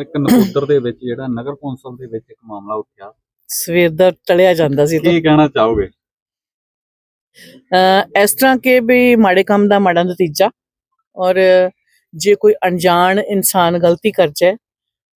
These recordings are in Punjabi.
ਇੱਕ ਨਕੋਦਰ ਦੇ ਵਿੱਚ ਜਿਹੜਾ ਨਗਰ ਕੌਂਸਲ ਦੇ ਵਿੱਚ ਇੱਕ ਮਾਮਲਾ ਉੱਠਿਆ। ਸਵੇਰ ਦਾ ਟਲਿਆ ਜਾਂਦਾ ਸੀ ਕੀ ਕਹਿਣਾ ਚਾਹੋਗੇ? ਇਸ ਤਰ੍ਹਾਂ ਕਿ ਵੀ ਮਾੜੇ ਕੰਮ ਦਾ ਮਾੜਾ ਨਤੀਜਾ ਔਰ ਜੇ ਕੋਈ ਅਣਜਾਣ ਇਨਸਾਨ ਗਲਤੀ ਕਰ ਜਾਏ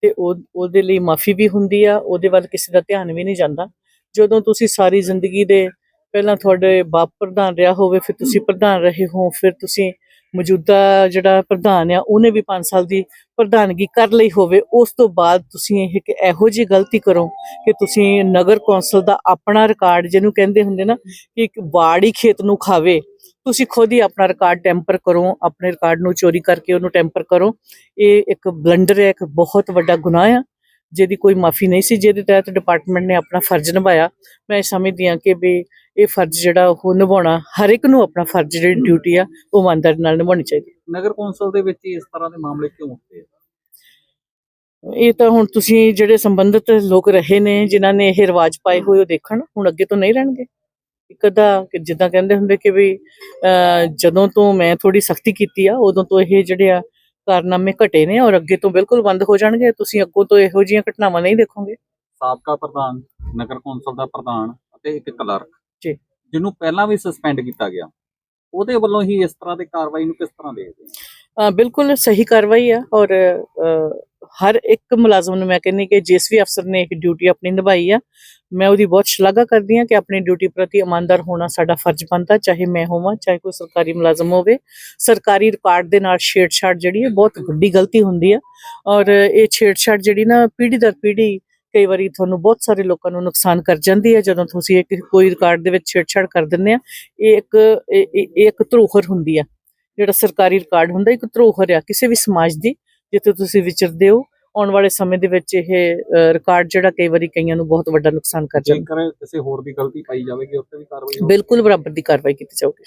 ਤੇ ਉਹ ਉਹਦੇ ਲਈ ਮਾਫੀ ਵੀ ਹੁੰਦੀ ਆ ਉਹਦੇ ਵੱਲ ਕਿਸੇ ਦਾ ਧਿਆਨ ਵੀ ਨਹੀਂ ਜਾਂਦਾ। ਜਦੋਂ ਤੁਸੀਂ ਸਾਰੀ ਜ਼ਿੰਦਗੀ ਦੇ ਪਹਿਲਾਂ ਤੁਹਾਡੇ ਬਾਪ ਪ੍ਰਧਾਨ ਰਿਹਾ ਹੋਵੇ ਫਿਰ ਤੁਸੀਂ ਪ੍ਰਧਾਨ ਰਹੇ ਹੋ ਫਿਰ ਤੁਸੀਂ ਮੌਜੂਦਾ ਜਿਹੜਾ ਪ੍ਰਧਾਨ ਆ, ਉਹਨੇ ਵੀ 5 ਸਾਲ ਦੀ ਪ੍ਰਧਾਨਗੀ ਕਰ ਲਈ ਹੋਵੇ, ਉਸ ਤੋਂ ਬਾਅਦ ਤੁਸੀਂ ਇਹ ਕਿ ਇਹੋ ਜਿਹੀ ਗਲਤੀ ਕਰੋ ਕਿ ਤੁਸੀਂ ਨਗਰ ਕੌਂਸਲ ਦਾ ਆਪਣਾ ਰਿਕਾਰਡ, ਜਿਹਨੂੰ ਕਹਿੰਦੇ ਹੁੰਦੇ ਨਾ ਕਿ ਇੱਕ ਬਾੜੀ ਖੇਤ ਨੂੰ ਖਾਵੇ, ਤੁਸੀਂ ਖੁਦ ਹੀ ਆਪਣਾ ਰਿਕਾਰਡ ਟੈਂਪਰ ਕਰੋ, ਆਪਣੇ ਰਿਕਾਰਡ ਨੂੰ ਚੋਰੀ ਕਰਕੇ ਉਹਨੂੰ ਟੈਂਪਰ ਕਰੋ। ਇਹ ਇੱਕ ਬਲੰਡਰ ਹੈ, ਇੱਕ ਬਹੁਤ ਵੱਡਾ ਗੁਨਾਹ ਆ। ਜਿਹਦੀ ਕੋਈ ਮਾਫੀ ਨਹੀਂ ਸੀ ਜਿਹਦੇ ਤਹਿਤ ਡਿਪਾਰਟਮੈਂਟ ਨੇ ਆਪਣਾ ਫਰਜ਼ ਨਿਭਾਇਆ। ਮੈਂ ਸਮਝਦੀ ਹਾਂ ਕਿ ਵੀ ਇਹ ਫਰਜ਼ ਜਿਹੜਾ ਉਹ ਨਿਭਾਉਣਾ ਹਰ ਇੱਕ ਨੂੰ ਆਪਣਾ ਫਰਜ਼ ਜਿਹੜੀ ਡਿਊਟੀ ਆ ਉਹ ਇਮਾਨਦਾਰੀ ਨਾਲ ਨਿਭਾਉਣੀ ਚਾਹੀਦੀ ਨਗਰ ਕੌਂਸਲ ਦੇ ਵਿੱਚ ਇਸ ਤਰ੍ਹਾਂ ਦੇ ਮਾਮਲੇ ਕਿਉਂ ਉੱਠਦੇ ਆ? ਇਹ ਤਾਂ ਹੁਣ ਤੁਸੀਂ ਜਿਹੜੇ ਸੰਬੰਧਿਤ ਲੋਕ ਰਹੇ ਨੇ ਜਿਨ੍ਹਾਂ ਨੇ ਇਹ ਰਿਵਾਜ ਪਾਏ ਹੋਏ ਉਹ ਦੇਖਣ ਹੁਣ ਅੱਗੇ ਤੋਂ ਨਹੀਂ ਰਹਿਣਗੇ। ਇੱਕ ਕਿ ਜਿੱਦਾਂ ਕਹਿੰਦੇ ਹੁੰਦੇ ਕਿ ਵੀ ਜਦੋਂ ਤੋਂ ਮੈਂ ਥੋੜੀ ਸਖਤੀ ਕੀਤੀ ਆ ਉਦੋਂ ਤੋਂ ਇਹ ਜਿਹੜੇ ਆ ਕਾਰਨਾਮੇ ਘਟੇ ਨੇ ਔਰ ਅੱਗੇ ਤੋਂ ਬਿਲਕੁਲ ਬੰਦ ਹੋ ਜਾਣਗੇ ਤੁਸੀਂ ਅੱਗੋਂ ਤੋਂ ਇਹੋ ਜਿਹੀਆਂ ਘਟਨਾਵਾਂ ਨਹੀਂ ਦੇਖੋਗੇ। ਸਾਬਕਾ ਪ੍ਰਧਾਨ ਨਗਰ ਕੌਂਸਲ ਦਾ ਪ੍ਰਧਾਨ ਅਤੇ ਇੱਕ ਕਲਰਕ ਜੀ। ਜਿਹਨੂੰ ਪਹਿਲਾਂ ਵੀ ਸਸਪੈਂਡ ਕੀਤਾ ਗਿਆ। ਉਹਦੇ ਵੱਲੋਂ ਹੀ ਇਸ ਤਰ੍ਹਾਂ ਦੀ ਕਾਰਵਾਈ ਨੂੰ ਕਿਸ ਤਰ੍ਹਾਂ ਦੇਖਦੇ ਅ, ਬਿਲਕੁਲ ਸਹੀ ਕਾਰਵਾਈ ਆ ਔਰ ਹਰ ਇੱਕ ਮੁਲਾਜ਼ਮ ਨੂੰ ਮੈਂ ਕਹਿੰਨੀ ਕਿ ਜਿਸ ਵੀ ਅਫਸਰ ਨੇ ਇਹ ਡਿਊਟੀ ਆਪਣੀ ਨਿਭਾਈ ਆ, ਮੈਂ ਉਹਦੀ ਬਹੁਤ ਸ਼ਲਾਘਾ ਕਰਦੀ ਹਾਂ ਕਿ ਆਪਣੀ ਡਿਊਟੀ ਪ੍ਰਤੀ ਇਮਾਨਦਾਰ ਹੋਣਾ ਸਾਡਾ ਫਰਜ਼ ਬਣਦਾ, ਚਾਹੇ ਮੈਂ ਹੋਵਾਂ, ਚਾਹੇ ਕੋਈ ਸਰਕਾਰੀ ਮੁਲਾਜ਼ਮ ਹੋਵੇ। ਸਰਕਾਰੀ ਰਿਕਾਰਡ ਦੇ ਨਾਲ ਛੇੜਛਾੜ ਜਿਹੜੀ ਹੈ ਬਹੁਤ ਵੱਡੀ ਗਲਤੀ ਹੁੰਦੀ ਆ ਔਰ ਇਹ ਛੇੜਛਾੜ ਜਿਹੜੀ ਨਾ ਪੀੜ੍ਹੀ ਦਰ ਪੀੜ੍ਹੀ ਕਈ ਵਾਰੀ ਤੁਹਾਨੂੰ ਬਹੁਤ ਸਾਰੇ ਲੋਕਾਂ ਨੂੰ ਨੁਕਸਾਨ ਕਰ ਜਾਂਦੀ ਹੈ, ਜਦੋਂ ਤੁਸੀਂ ਇੱਕ ਕੋਈ ਰਿਕਾਰਡ ਦੇ ਵਿੱਚ ਛੇੜਛਾੜ ਕਰ ਦਿੰਦੇ ਆ, ਇਹ ਇੱਕ ਇਹ ਇੱਕ ਧਰੋਹਰ ਹੁੰਦੀ ਆ। ਜਿਹੜਾ ਸਰਕਾਰੀ ਰਿਕਾਰਡ ਹੁੰਦਾ, ਇੱਕ ਧਰੋਹਰ ਆ ਕਿਸੇ ਵੀ ਸਮਾਜ ਦੀ। ਜਿੱਥੇ ਤੁਸੀਂ ਵਿਚਰਦੇ ਹੋ ਆਉਣ ਵਾਲੇ ਸਮੇਂ ਦੇ ਵਿੱਚ ਇਹ ਰਿਕਾਰਡ ਜਿਹੜਾ ਕਈ ਵਾਰੀ ਕਈਆਂ ਨੂੰ ਬਹੁਤ ਵੱਡਾ ਨੁਕਸਾਨ ਕਰ ਜਾਂਦਾ। ਜੇਕਰ ਕਿਸੇ ਹੋਰ ਦੀ ਗਲਤੀ ਪਾਈ ਜਾਵੇਗੀ ਉੱਤੇ ਵੀ ਕਾਰਵਾਈ ਹੋਵੇਗੀ ਬਿਲਕੁਲ ਬਰਾਬਰ ਦੀ ਕਾਰਵਾਈ ਕੀਤੀ ਜਾਊਗੀ।